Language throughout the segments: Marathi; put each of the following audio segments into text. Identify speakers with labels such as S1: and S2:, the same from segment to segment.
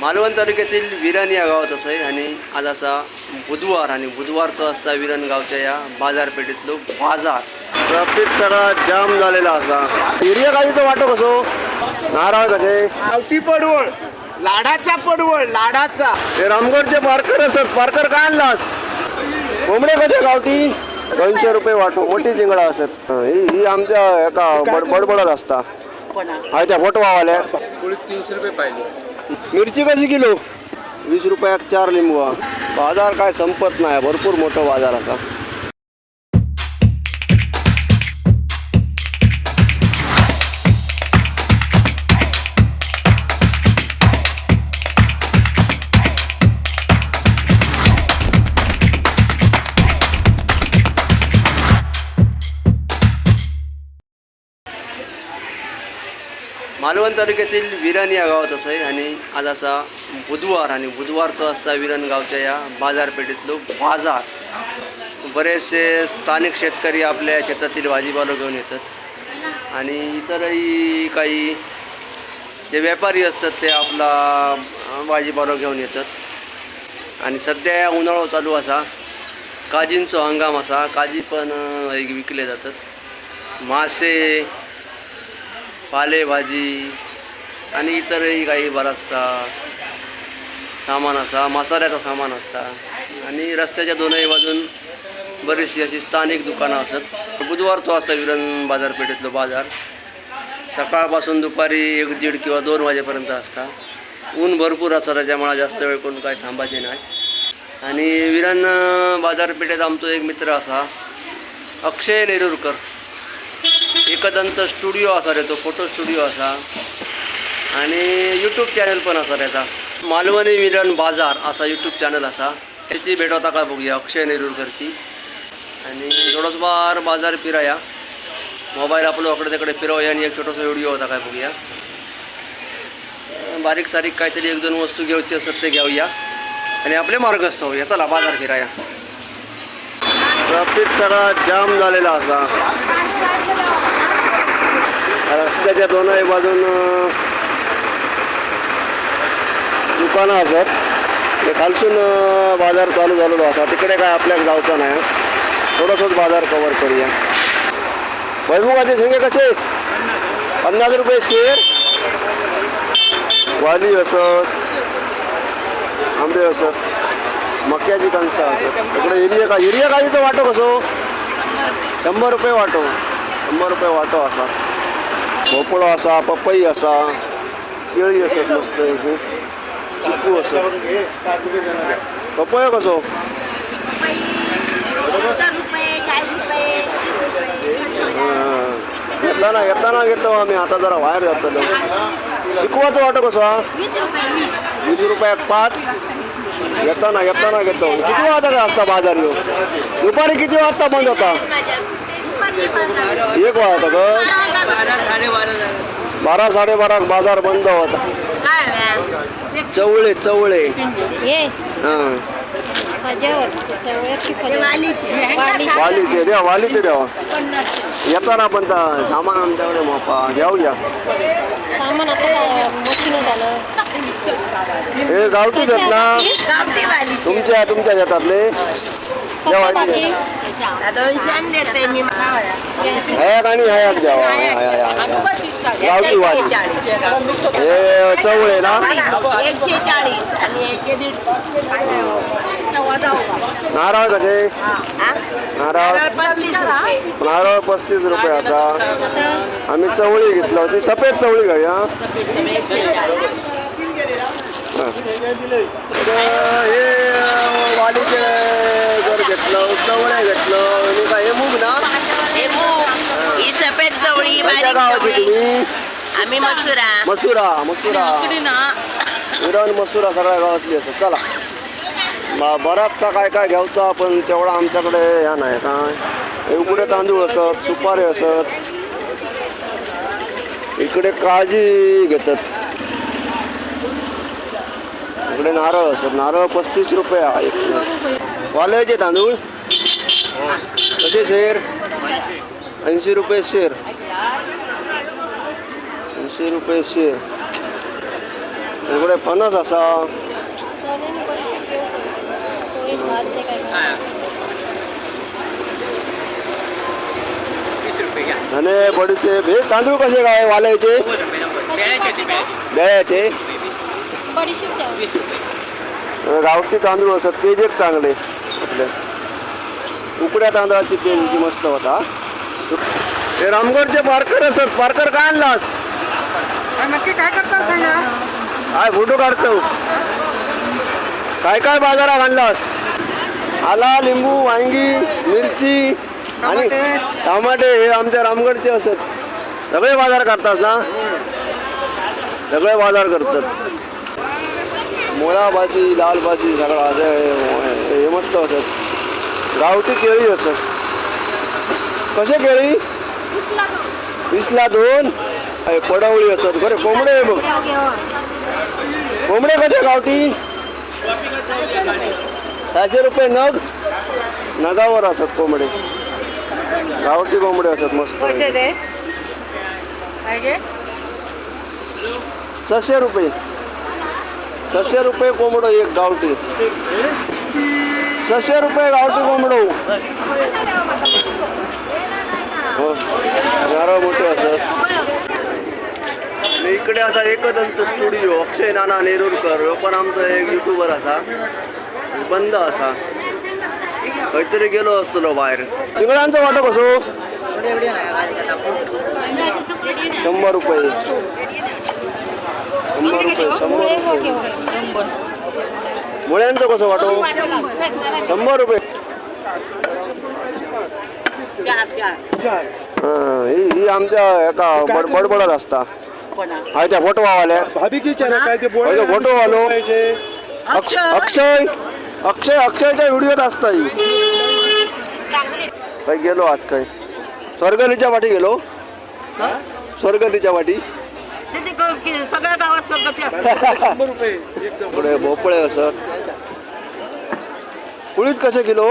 S1: मालवण तालुक्यातील विरण या गावात असं आहे आणि आज असा बुधवार आणि बुधवारचा असता विरण गावच्या या बाजारपेठेतलो बाजार. ट्रॅफिक सगळा जाम झालेला असा. एरिया गाडीचं वाटो कसो नारळ कसे?
S2: गावठी पडवळ. लाडाचा पडवळ लाडाचा.
S1: ते रामगडचे पारकर असत. पारकर काय आणलास? कोंबडे कसे गावठी? दोनशे रुपये वाटो मोठी चिंगडा असत. हं, ही ही आमच्या एका बड बडबडत असता. हा त्या फोटोवाल्या.
S2: तीनशे रुपये पाहिजे.
S1: मिरची कशी किलो? वीस रुपयात चार लिंबू. बाजार काय संपत नाही भरपूर मोठा बाजार असा. मालवण तालुक्यातील विरण या गावात असं आहे आणि आज असा बुधवार आणि बुधवार तो असता विरण गावच्या या बाजारपेठेतलो बाजार. बरेचसे स्थानिक शेतकरी आपल्या शेतातील भाजीपाला घेऊन येतात. आणि इतरही काही जे व्यापारी असतात ते आपला भाजीपालो भाजीपाला घेऊन येतात. आणि सध्या उन्हाळा चालू असा. काजींचो हंगाम असा. काजी पण हे विकले जातात. मासे पालेभाजी आणि इतरही काही बराचसा सामान असा मसाल्याचा सामान असता. आणि रस्त्याच्या दोनही बाजून बरीचशी अशी स्थानिक दुकानं असत. बुधवार तो असता विरण बाजारपेठेतलो बाजार. सकाळपासून दुपारी एक दीड किंवा दोन वाजेपर्यंत असता. ऊन भरपूर असतं त्याच्यामुळे जास्त वेळ कोण काय थांबायचे नाही. आणि विरण बाजारपेठेत आमचो एक मित्र असा अक्षय नेरुरकर. एकदंत स्टुडिओ असा रे तो फोटो स्टुडिओ असा. आणि यूट्यूब चॅनल पण असा त्याचा मालवणी विरण बाजार असा यूट्यूब चॅनल असा. त्याची भेट होता का बघूया अक्षय नेरूरकरची आणि थोडंच बार बाजार फिराया. मोबाईल आपलं वाकडे तिकडे फिरवूया आणि एक छोटासा व्हिडिओ होता काय बघूया. बारीक सारीक काहीतरी एक दोन वस्तू घ्यायची असत ते घेऊया. आणि आपले मार्गस्थ होऊया. चला बाजार फिराया. ट्रॅफिक सगळा जाम झालेला असा. रस्त्याच्या दोनही बाजून दुकानं असत ते खालसून बाजार चालू झालेलो असा. तिकडे काय आपल्याला जायचं नाही. थोडंसंच बाजार कवर करूया. भैमुगाचे झिंगे कसे? पन्नास रुपये शेर. वाली असत. आंबे असत. मक्याची कणसं असं इकडे एरिया का एरिया काजीचं वाटो कसो? शंभर रुपये वाटो. शंभर रुपये वाटो असा. भोपळो असा पपई असा. केळी असत मस्त इथे. चिकू असत. पपयो कसो? येताना येताना घेतो आम्ही. आता जरा बाहेर जातो. चिकवाचं वाटो कसो? हा वीस. रुपयात पाच. येताना येताना घेतो किती वाजता असता बाजार येऊ दुपारी किती वाजता बंद होता? एक वाजता का? बारा साडेबारा बाजार बंद होता. चवळे चवळे. हां.
S3: वाली
S1: वाली ते द्या वाली ते द्यावा येताना पण सामान आमच्याकडे मोपा घेऊया
S3: सामान
S1: हे गावठीच आहेत ना. तुमच्या तुमच्या शेतातले. हयाक आणि हयाक द्यावा. गावठी वाली. हे चवळे ना.
S4: एकशे चाळीस आणि एकशे दीड
S1: नारळ कसे नारळ.
S4: पस्तीस रुपये
S1: नारळ पस्तीस रुपये असा. आम्ही चवळी घेतलं होती. सफेद चवळी घेऊया हा. हे? वालीचे जर घेतलं चवळे घेतलं. आणि काय हे मूग ना?
S4: हे मूग. ही सफेद चवळी बारीक आम्ही मसुरा.
S1: मसुरा मसुरा. विरण मसुरा सगळ्या गावातली असत चला. ब- बराचसा काय काय घ्यायचा पण तेवढा आमच्याकडे ह्या नाही. काय? उकडे तांदूळ असत सुपारी असत. इकडे काळजी घेतात. इकडे नारळ असत. नारळ पस्तीस रुपये आहे. वाल्याचे तांदूळ? कसे शेर? ऐंशी रुपये शेर. ऐंशी रुपये शेर. इकडे फणस असा.
S3: दोन्हींनी बडीशेप
S1: हे तांदूळ कसे काय? वालायचे? बेळ्याचे? गावठी तांदूळ असत पेज एक चांगले. आपले. उकड्या तांदळाची पेज जी मस्त होता हे. रामगडचे पारकर असत पारकर काय आणलास?
S2: नक्की काय करता सांगा?
S1: काय फोटो काढतो? काय काय बाजारात आणलास? आला लिंबू वांगी मिरची आणि
S2: टमाटे.
S1: हे आमच्या रामगडचे असत सगळे बाजार करतात ना? सगळे बाजार करतात. मुळा भाजी लाल भाजी सगळं हे- हे मस्त असत गावठी केळी असत कसे केळी? वीसला दोन. हे पडवळी असत बरे कोंबडे आहे बघ. कोंबडे कसे गावठी? सहाशे रुपये नग. नगावर असत कोंबडे. गावठी कोंबडे असत मस्त. सहाशे रुपये. सहाशे रुपये कोंबडो एक गावठी. सहाशे रुपये गावठी कोंबडो. हो. नारळ मोठे असत. आणि इकडे असा एकदंत स्टुडिओ अक्षय नाना नेरुरकर ह्यो पण आमचो एक युट्यूबर असा बंद असा. खंयतरी गेलो असतलो बाहेर. चिंगळांचो वाटो कसो? शंभर रुपये. शंभर रुपये
S3: मोठे
S1: मुळ्यांचो कसो वाटो? शंभर रुपये. हां, ही ही आमच्या एका बड बडबडत असता. हाय त्या फोटोवाल्या
S2: भाभिकीच्या ना काय ते
S1: होय तो फोटो वालो. अक्ष- अक्षय. अक्षय अक्षयच्या व्हिडिओत असता ही काय गेलो आज काय? स्वर्गलीच्या वाटी गेलो. स्वर्गलीच्या वाटी.
S4: सगळ्या गावात
S2: शंभर रुपये एकदम.
S1: भोपळे असत कुळीत कसे किलो?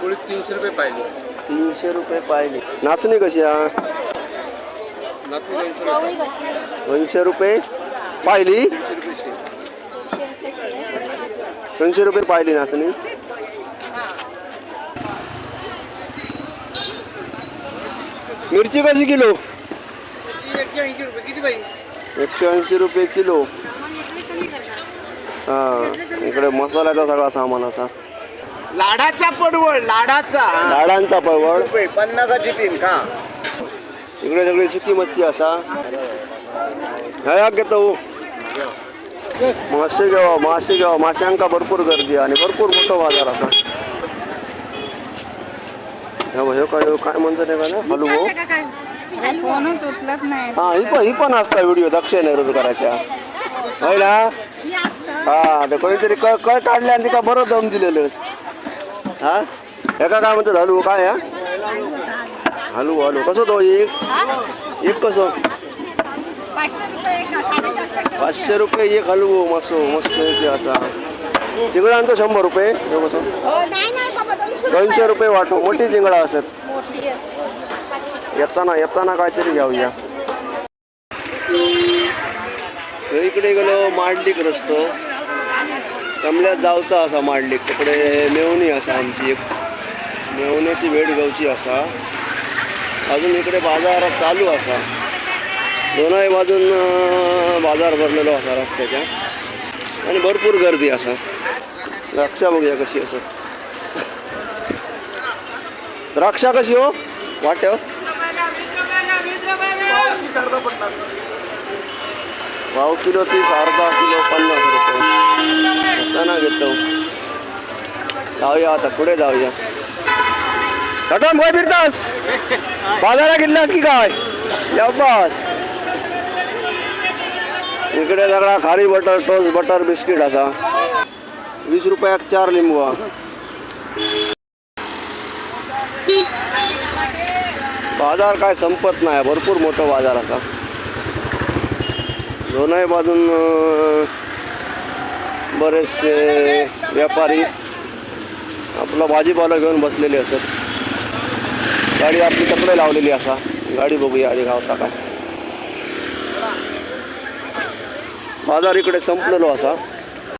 S2: पोळी तीनशे रुपये पाहिजे
S1: तीनशे रुपये पाहिली. नाचणी कशी हा
S2: दोनशे
S1: रुपये पाहिली? दोनशे रुपये पाहिली नाचणी मिरची कशी किलो?
S2: एकशे ऐंशी रुपये
S1: किलो. हा इकडे मसाल्याचा सगळा सामान असा.
S2: लाडाचा पडवळ लाडाचा.
S1: झाडांचा पळवळ
S2: रुपये पन्नासाची तीन का
S1: इकडे सगळी सुकी मच्छी असा. हयाक घेतो मासे घेवा मासे घेवा माशांका भरपूर गर्दी आणि भरपूर मोठा बाजार असा. ह्यो काय ह्यो काय म्हणतो हे का ना हलवो हा ही पण ही पण असता व्हिडिओ दक्षिण करायच्या होय ना हा ते कोणीतरी कळ कळ काढले आणि तिका बरं दम दिलेलं हा? एका काय म्हणतो हलवो काय हा? हलवो हलवो कसं तो एक? एक कसं? पाचशे रुपये एक हलवो मस्त मस्त पैकी असा. चिंगळांचो शंभर रुपये. ह्यो कसं दोनशे रुपये. वाटो. मोठी चिंगळा असत येताना येताना काहीतरी घेऊया. इकडे गेलो मांडलीक रस्तो. कमल्यात जावचा असा मांडलीक तिकडे मेवणी असा आमची एक. मेवण्याची भेट घेवची असा. अजून इकडे बाजार चालू असा. दोनही बाजून बाजार भरलेलो असा रस्त्याच्या. आणि भरपूर गर्दी असा. द्राक्षा बघूया कशी असं. द्राक्षा कशी हो? वाट्यावर भाव हो. किलो तीस अर्धा किलो पन्नास रुपये. त्यांना घेतो. जाऊया आता पुढे जाऊया. कटन काय फिरतास. बाजारा गेलास की काय? बस इकडे सगळा खारी बटर टोस्ट बटर बिस्किट असा. वीस रुपयाक चार लिंबू. बाजार काय संपत नाही भरपूर मोठं बाजार असा. दोनही बाजून बरेचसे व्यापारी आपला भाजीपाला घेऊन बसलेले असत. गाडी आपली कपडे लावलेली असा. गाडी बघूया आधी गावता काय. बाजार इकडे संपलेलो असा.